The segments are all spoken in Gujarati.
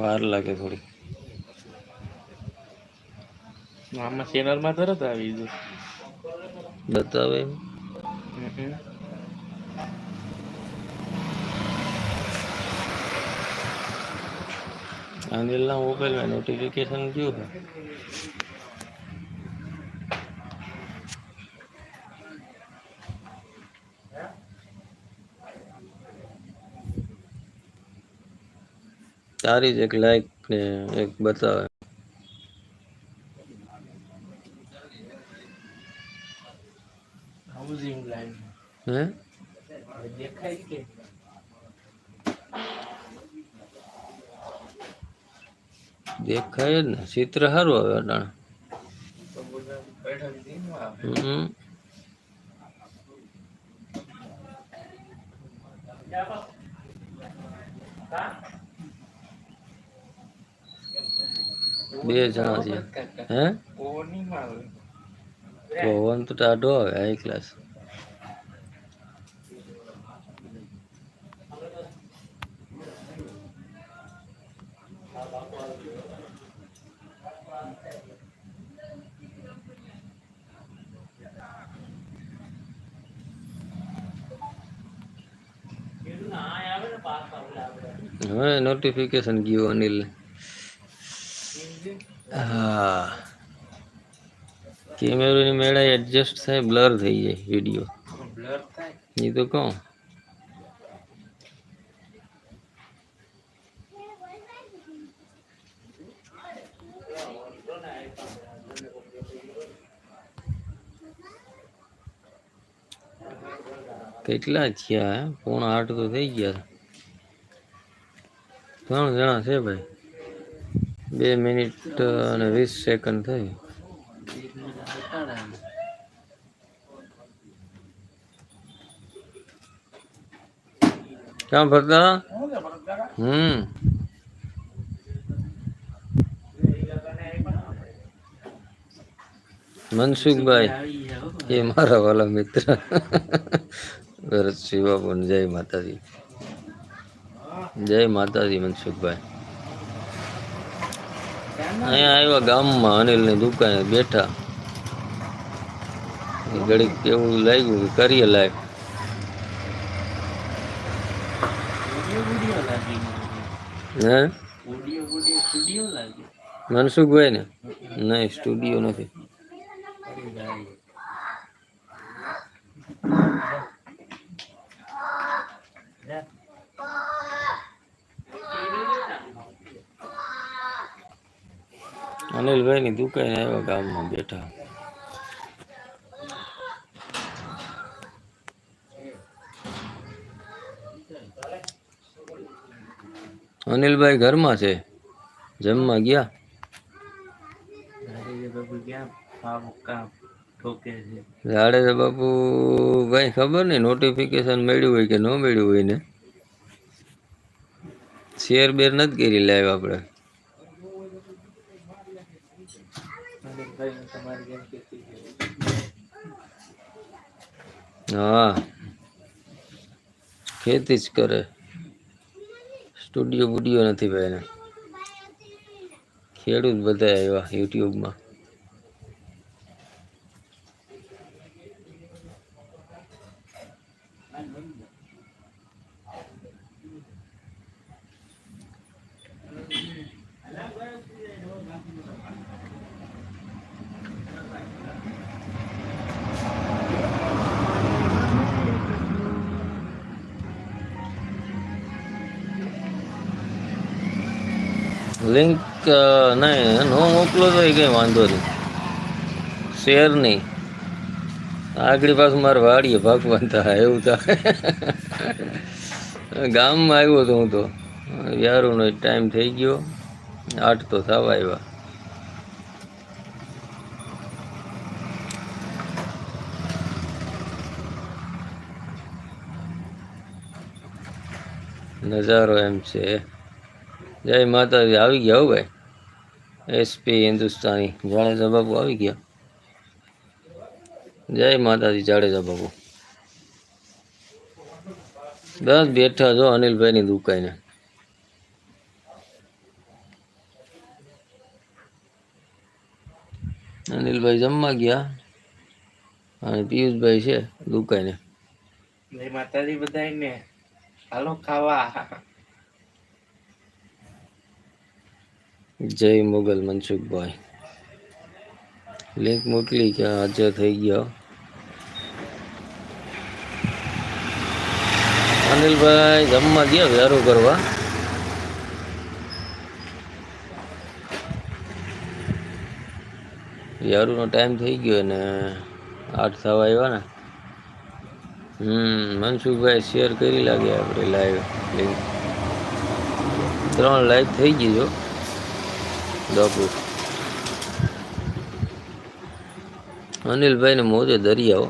વાર લાગે થોડી. આમાં ચેનલમાં તરત આવી ગયું બતાવે. અનિલના મોબાઈલમાં નોટિફિકેશન ગયું તારી જ એક લાઈક ને એક બતાવે. હે? દેખાય કે. દેખાય જ ને. ચિત્ર સારું આવે આવે. હમ. બે જણા છે હે ઓવરનીમાં આવે પવન તો ટાઢો આવે હાઈ ક્લાસ હવે નોટિફિકેશન ગયું અનિલ હા. કેમેરાની મેળા એડજસ્ટ થાય બ્લર થઈ જાય વીડિયો બ્લર થાય એ તો કહું. કેટલા થયા પોણા આઠ તો થઈ ગયા. ત્રણ જણા છે ભાઈ. બે મિનિટ અને વીસ સેકન્ડ થઈ. ક્યાં ભરતા હમ. મનસુખભાઈ, એ મારા વાલા મિત્ર. ભરત શિવાપુર જય માતાજી. જય માતાજી મનસુખભાઈ. અહીંયા આવ્યા ગામમાં અનિલની દુકાને બેઠા. ઘડીક એવું લાગ્યું કે કરીએ લાગી હે? મનસુખભાઈ ને નહીં સ્ટુડિયો નથી. અનિલભાઈ ની દુકાને આવ્યા ગામમાં બેઠા. અનિલભાઈ ઘરમાં છે? જમવા ગયા? જાડેજા બાપુ કઈ ખબર નહીં નોટિફિકેશન મળ્યું હોય કે ન મળ્યું હોય ને. શેર બેર નથી કરી લાવ્યા આપણે અને ભાઈ તમારી જેમ કહેતી છે હા. ખેતી જ કરે. સ્ટુડિયો બુડિયો નથી ભાઈ ખેડૂત બધા આવ્યા યુટ્યુબમાં. લિંક નહીં ન મોકલો તો એ કંઈ વાંધો નહીં. શેર નહીં. આગળ પાછું મારે વાડીએ ભગવાન થાય, એવું થાય. ગામમાં આવ્યો હતો હું તો. વ્યારોનો ટાઈમ થઈ ગયો. આઠ તો થવા આવ્યા. નજારો એમ છે. જય માતાજી, આવી ગયા હો ભાઈ? એસપી હિન્દુસ્તાની, જાડેજા બાબુ આવી ગયા. જય માતાજી, જાડેજા બાબુ બસ બેઠા જો અનિલભાઈની દુકાને. અનિલભાઈ જમવા ગયા? અને પિયુષભાઈ છે દુકાને. જય માતાજી બધાને હાલો ખાવા. જય મુગલ મનસુખભાઈ. લિંક મોકલી કે હાજર થઈ ગયો. અનિલભાઈ, જમવા ગયા વ્યારો કરવા વ્યારુનો ટાઈમ થઈ ગયો ને આઠ થવા આવ્યા ને. હમ, મનસુખભાઈ શેર કરી લાગે આપણે લાઈવ લિંક ત્રણ લાઈવ થઈ ગઈ જો. બાપુ અનિલભાઈ ને મોજે દરિયાઓ.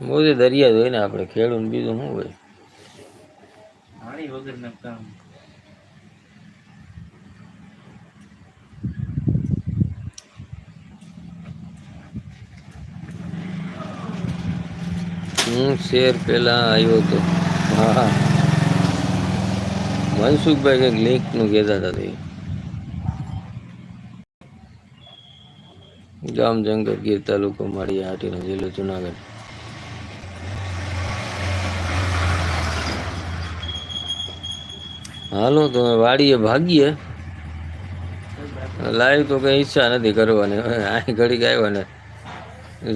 મોજે દરિયા જોઈ ને આપણે ખેડૂત બીજું શું હોય? પાણી વગર કામ. હું શેર પેલા આવ્યો હતો હા. મનસુખભાઈ કંઈક લિંકનું કહેતા હતા તે. ગામ જંગલ ગીર તાલુકો માળિયા હાટીનો જિલ્લો જુનાગઢ. હાલો, તો વાડીએ ભાગીએ. લાઈવ તો કઈ ઈચ્છા નથી કરવાની. અહીં ઘડીક આવ્યા ને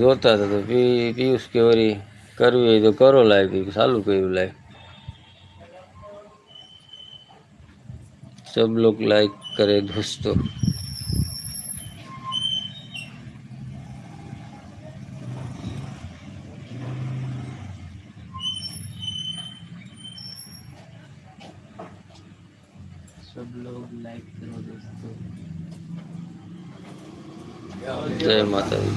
જોતા હતા તો પી, પિયુષ કે વળી કરવી હોય તો કરો લાઈવ ચાલુ કર્યું લાઈવ. सब लोग लाइक करे दोस्तों सब लोग लाइक करो दोस्तों जय माता दी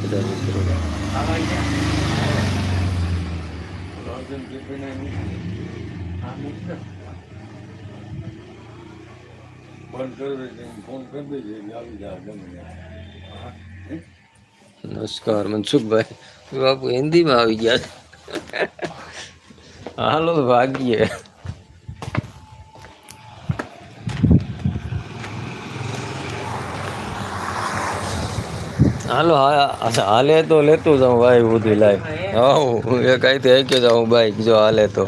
બધા મિત્રો ખાવા ગયા હા મિત્ર નમસ્કાર મનસુખભાઈ બાપુ હિન્દીમાં આવી ગયા છે. હાલો તો ભાગીએ હાલો હા હાલે તો લેતું જાઉં ભાઈ બધી લાઈ હા એ કઈ થી કે જાઉં બાઈક જો હાલે તો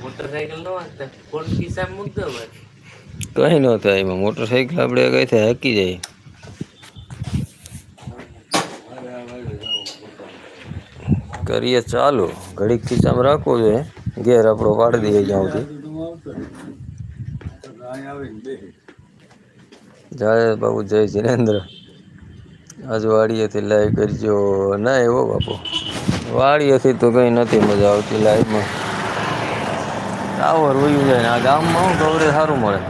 મોટરસાઇકલ નો વાંચતા ફોન ખિસ્સા મૂક દો બસ કઈ ન થાય, એમાં મોટરસાઇકલ આપણે કઈ થાય, હાકી જાય. કરીએ ચાલુ. ઘડીક ખીચામાં રાખવું જોઈએ. ઘેર આપણો પાડી દઈએ જ્યાં સુધી. જય બાબુ જય જીનેન્દ્ર. આજ વાડીએથી લાઈવ કરજો. ના એવો બાપુ. વાડીએથી તો કંઈ નથી મજા આવતી લાઈવમાં. ટાવર વયું જાય ને આ ગામમાં શું કવરેજ સારું મળે.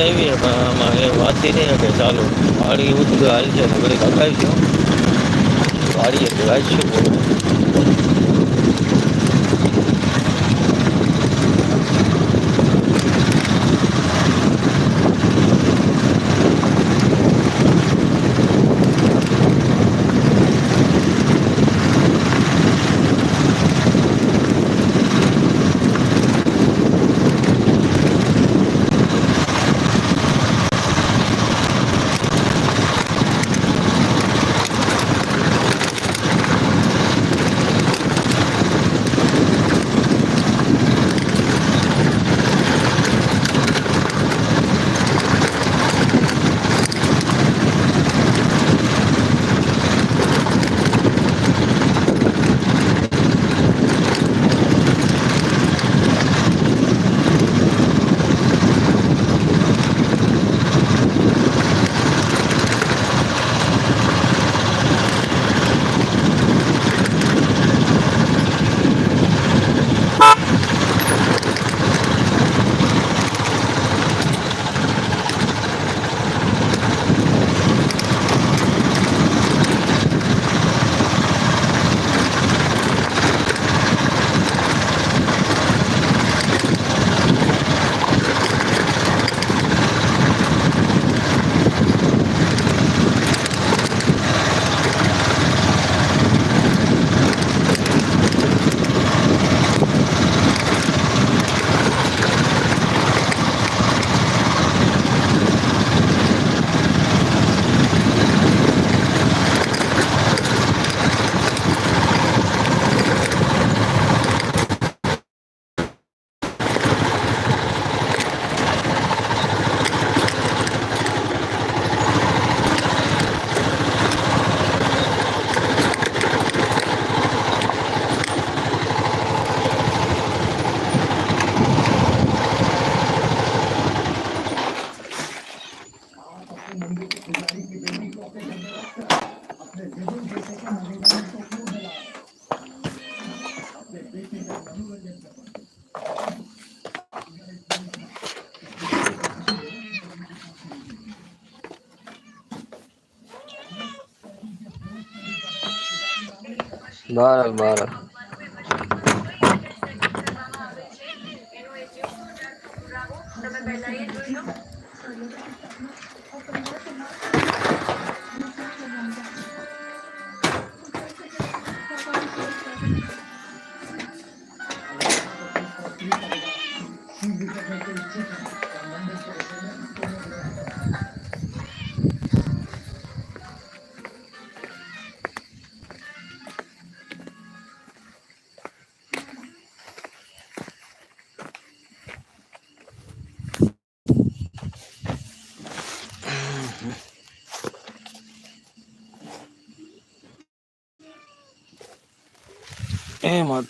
આવી પણ આમાં એ વાતથી નહીં કે ચાલુ. વાળી ઉઠ હાલ છે તો ઘડી હકાવીશું વાળીએ તો વાંચશું બરાબર えー、また。